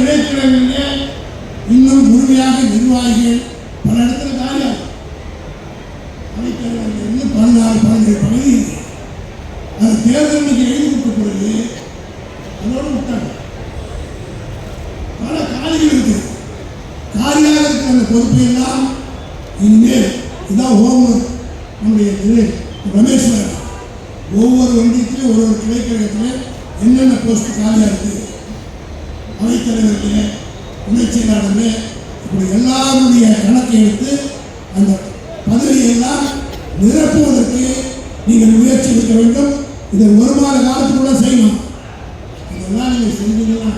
கிளைக்கிழமையிலே இன்னும் முழுமையாக நிர்வாகிகள் பல இடத்துல காலியாக அவைத்தலைவர்கள் இன்னும் பதினாறு பதினேழு பகுதி இருக்கு. அது தேர்தலுக்கு எழுதி கொடுத்த பிறகு அதோடு விட்டாங்க. பல காலிகள் இருக்கு. காலியாக இருக்கிற அந்த பொறுப்பை எல்லாம் இனிமேல் இதான் ஒவ்வொரு நம்முடைய திரு ரமேஷ் ஒவ்வொரு ஒன்றியத்திலும் ஒரு ஒரு கிளைக்கழகத்தில் என்னென்ன போஸ்ட் காலியாக இருக்குது அவைத்தலைவர்களே துணைச்செயலாளர்களே இப்படி எல்லாருடைய கணக்கை எடுத்து அந்த பதவியெல்லாம் நிரப்புவதற்கு நீங்கள் முயற்சி எடுக்க வேண்டும். இதை ஒரு மாத காலத்துக்குள்ள செய்யணும். இதெல்லாம் நீங்கள் செஞ்சீங்கன்னா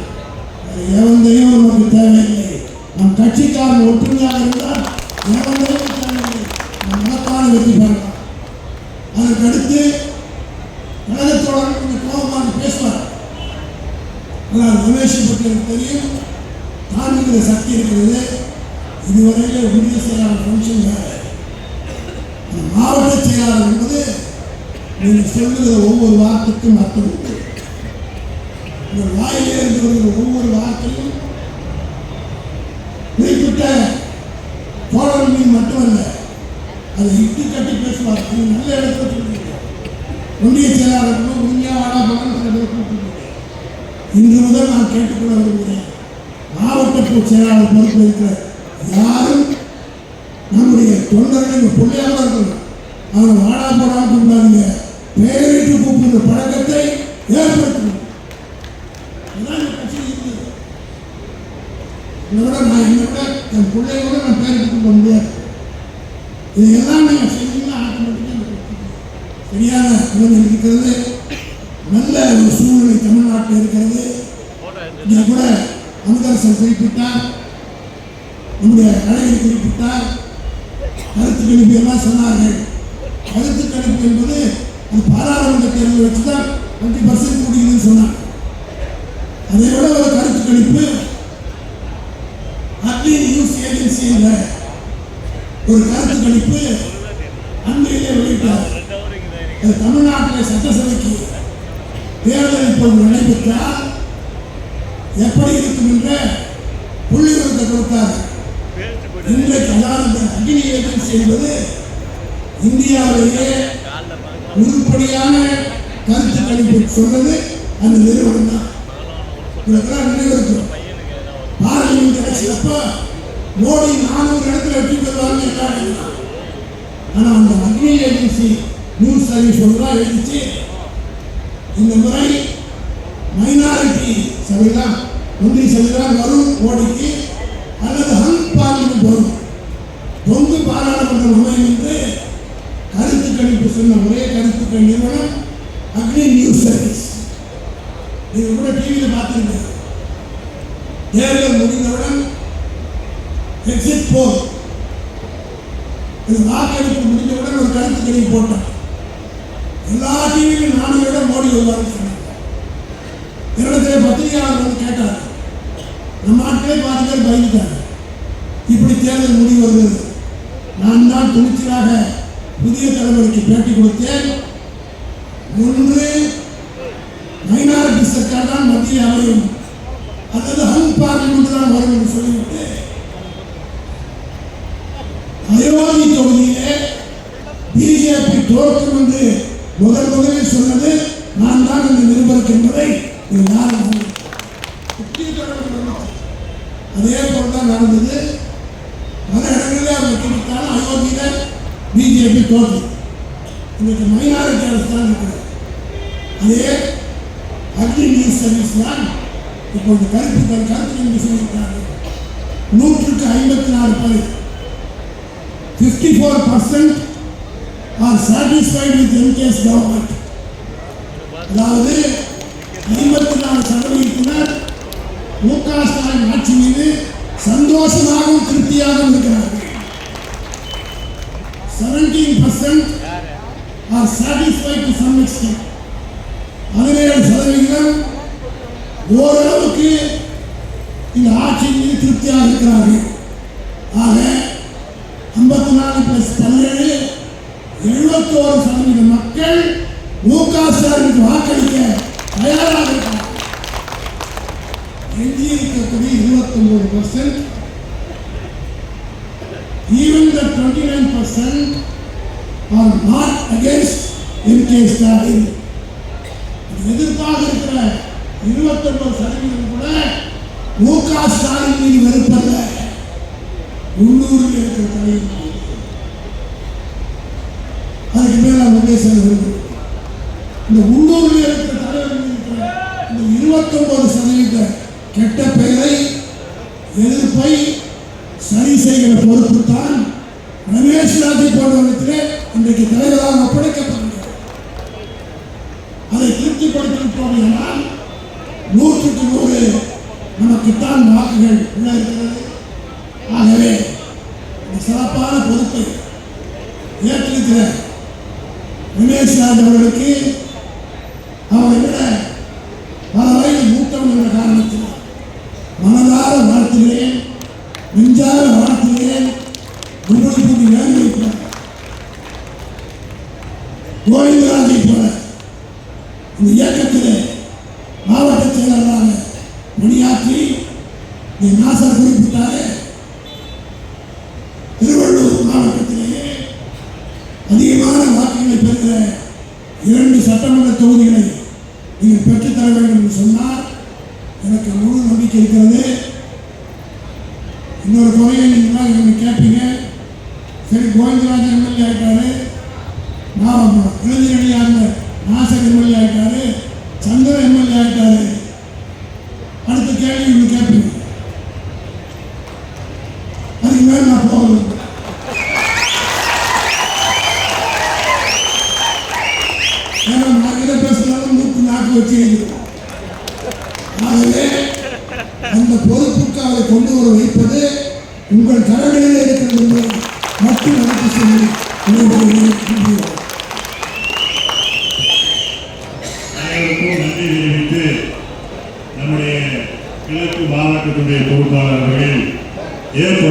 ஏவந்தையும் எவந்தையும் நமக்கு தேவையில்லை. நம் கட்சிக்காரன் ஒற்றுமையாக இருந்தால் எவந்தையும் தேவையில்லை. நம் மனத்தான வெற்றி பெறலாம். அதற்கடுத்து கழகத்தோட கொஞ்சம் கோபமாக பேசுவார் ஆனால் ரமேஷை பற்றி எனக்கு தெரியும். தாண்டுகிற சக்தி இருக்கிறது. இதுவரையில் ஒன்றிய செயலாளர் ஃபங்க்ஷன் வேறு. மாவட்ட செயலாளர் என்பது நீங்கள் சொல்லுகிற ஒவ்வொரு வார்த்தைக்கும் அர்த்தம் உண்டு. உங்கள் வாயிலே இருந்து வருகிற ஒவ்வொரு வார்த்தையும் குறிப்பிட்ட தோழர் மீது மட்டுமல்ல அதை இட்டு கட்டி பேசுவார் நல்ல இடத்துல சொல்லியிருக்கோம் ஒன்றிய செயலாளர்களும் உண்மையாக வாடா போகணும் சில பேர் கூப்பிட்டு இன்று முதல் நான் கேட்டுக்கொள்ள விரும்புகிறேன். மாவட்ட பொதுச் செயலாளர் பொறுப்பு இருக்கிற யாரும் நம்முடைய தொண்டர்கள் பிள்ளையாக இருக்கணும் அவனை வாடா போடாமல் கூப்பிடாதீங்க. பெயரிட்டு கூப்பிடுற பழக்கத்தை ஏற்படுத்தணும் இதுதான் நான் என் பிள்ளையோட நான் பேருக்கு கூப்பிட முடியாது. இதையெல்லாம் நீங்கள் செஞ்சீங்கன்னா ஆட்டோமேட்டிக்காக சரியான இருக்கிறது நல்ல ஒரு சூழ்நிலை தமிழ்நாட்டில் இருக்கிறது. இங்கே கூட அமுதரசன் குறிப்பிட்டார். நம்முடைய கலைஞர் குறிப்பிட்டார். கருத்து கணிப்பு எல்லாம் சொன்னார்கள். கருத்து கணிப்பு என்பது அது பாராளுமன்ற தேர்தல் வச்சு தான் டுவெண்ட்டி பர்சன்ட் முடியுதுன்னு சொன்னாங்க அதை விட ஒரு கருத்து கணிப்பு அக்னி நியூஸ் ஏஜென்சி என்ற ஒரு கருத்து கணிப்பு அண்மையிலே வெளியிட்டார். அது தமிழ்நாட்டில் சட்டசபைக்கு தேர்தல் இப்போது நடைபெற்றால் எப்படி இருக்கும் என்ற புள்ளிவிவரத்தை கொடுத்தார். இன்றைக்கு அதாவது அக்னி ஏஜென்சி என்பது இந்தியாவிலேயே உருப்படியான கருத்து கணிப்பு சொன்னது அந்த நிறுவனம் தான். இதெல்லாம் நினைவிருக்கிறோம். பார்லிமெண்ட் எலெக்ஷன் அப்போ மோடி நானூறு இடத்துல வெற்றி பெறுவாங்க எல்லாரும் ஆனால் அந்த அக்னி ஏஜென்சி நியூஸ் சர்வீஸ் ஒன்றுதான் எழுதிச்சு இந்த முறை மைனாரிட்டி சபைதான் ஒன்றிய சபைதான் வரும் மோடிக்கு அல்லது ஹங் பார்லிமெண்ட் வரும். தொங்கு பாராளுமன்றம் அமையும் என்று கருத்து கணிப்பு சொன்ன ஒரே கருத்துக்கள் நிறுவனம் அக்னி நியூஸ் சர்வீஸ். நீங்கள் கூட டிவியில் பார்த்துருங்க தேர்தல் முடிந்தவுடன் எக்ஸிட் போல் இது வாக்கெடுப்பு முடிந்தவுடன் ஒரு கருத்து கணிப்பு போட்டான் எல்லா டிவியிலும் நானும் விட மோடி வருவார்னு சொன்னாங்க என்னிடத்திலே பத்திரிகையாளர் வந்து கேட்டார் நம்ம நாட்டிலே பாதி பேர் பயந்துட்டாங்க. இப்படி தேர்தல் முடிவு வருகிறது. நான் தான் துணிச்சலாக புதிய தலைமுறைக்கு பேட்டி கொடுத்தேன். ஒன்று மைனாரிட்டி சர்க்கார் தான் மத்திய அமையும். அல்லது ஹங் பார்லிமெண்ட் தான் வரும் என்று சொல்லிவிட்டு அயோத்தி தொகுதியிலே பிஜேபி தோற்கும் என்று முதல் முதலில் சொன்னது நான் தான் இந்த நிருபருக்கு என்பதை யாரும் அதே போல் தான் நடந்தது. பல இடங்களில் அவர் கிடைத்தாலும் அயோத்தியில் பிஜேபி தோற்று. இன்னைக்கு மைனாரிட்டி அரசு தான் இருக்கிறது. அதே அக்னி நியூஸ் சர்வீஸ் தான் இப்போ கருத்து கருத்து என்று சொல்லியிருக்காங்க நூற்றுக்கு ஐம்பத்தி நாலு பேர் fifty four percent are satisfied with MKS government அதாவது ஐம்பத்தி நாலு சதவீதத்தினர் மு க ஸ்டாலின் ஆட்சி மீது சந்தோஷமாகவும் திருப்தியாகவும் இருக்கிறார்கள். Seventeen percent are satisfied to some extent பதினேழு சதவீதம் ஓரளவுக்கு இந்த ஆட்சி மீது திருப்தியாக இருக்கிறார்கள். ஆக ஐம்பத்தி நாலு பிளஸ் பதினேழு எழுபத்தோரு சதவீத மக்கள் மு க ஸ்டாலினுக்கு வாக்களிக்க தயாராக இருக்கிறார் எஞ்சி இருக்கக்கூடிய இருபத்தொன்பது percent even the twenty nine percent are not against M K Stalin எதிர்ப்பாக இருக்கிற இருபத்தொன்பது சதவீதம் கூட மு க ஸ்டாலின் மீது வெறுப்பல்ல. உள்ளூரில் இருக்கிற தலைவர் மீது. இந்த உள்ளூரில் இருக்கிற தலைவர் இருக்கிற இந்த இருபத்தொன்பது சதவீத கெட்ட பெயரை எதிர்ப்பை சரி செய்கிற பொறுப்பு தான் ரமேஷ் ராஜை போன்றவர்களுக்கு இன்றைக்கு தலைவராக ஒப்படைக்கப்படுகிறது அதை திருப்திப்படுத்தி நூற்றுக்கு நூறு நமக்குத்தான் வாக்குகள் உள்ள இருக்கிறது ஆகவே இந்த சிறப்பான பொறுப்பை ஏற்றிருக்கிற ரமேஷ் ராஜ் அவர்களுக்கு அவரை விட பல வயது மூத்தவன் என்ற காரணத்தினால். மனதார வாழ்த்துகிறேன் நெஞ்சார வாழ்த்துகிறேன் உங்களுக்கு வேலை வைக்கிறார் கோவிந்தராஜை போல இந்த இயக்கத்திலே மாவட்ட செயலாளராக பணியாற்றி இந்த நாசர் குறிப்பிட்டாலே எனக்கு முழு நம்பிக்கை இருக்கிறது இன்னொரு குறையை நீங்கள் என்ன கேட்பீங்க சரி கோவிந்தராஜன் எம்எல்ஏ ஆயிட்டாரு. நான் இளைஞரடியாக நாசர் எம்எல்ஏ ஆயிட்டாரு. சந்திர எம்எல்ஏ ஆயிட்டாரு. அடுத்த கேள்வி நீங்கள் கேட்பீங்க. அதுக்கு மேலே நான் போகணும் ஏன்னா நான் எதை பேசினாலும் மூக்கு நாக்கு வச்சு எழுதிருக்கோம் ஆகவே அந்த பொறுப்புக்கு அவரை கொண்டு வர வைப்பது உங்கள் கரங்களில் இருக்கிறது என்பதை மட்டும் எனக்கு சொல்லி நன்றி. தெரிவித்து நம்முடைய கிழக்கு மாவட்டத்துடைய பொறுப்பாளர் ஏற்ப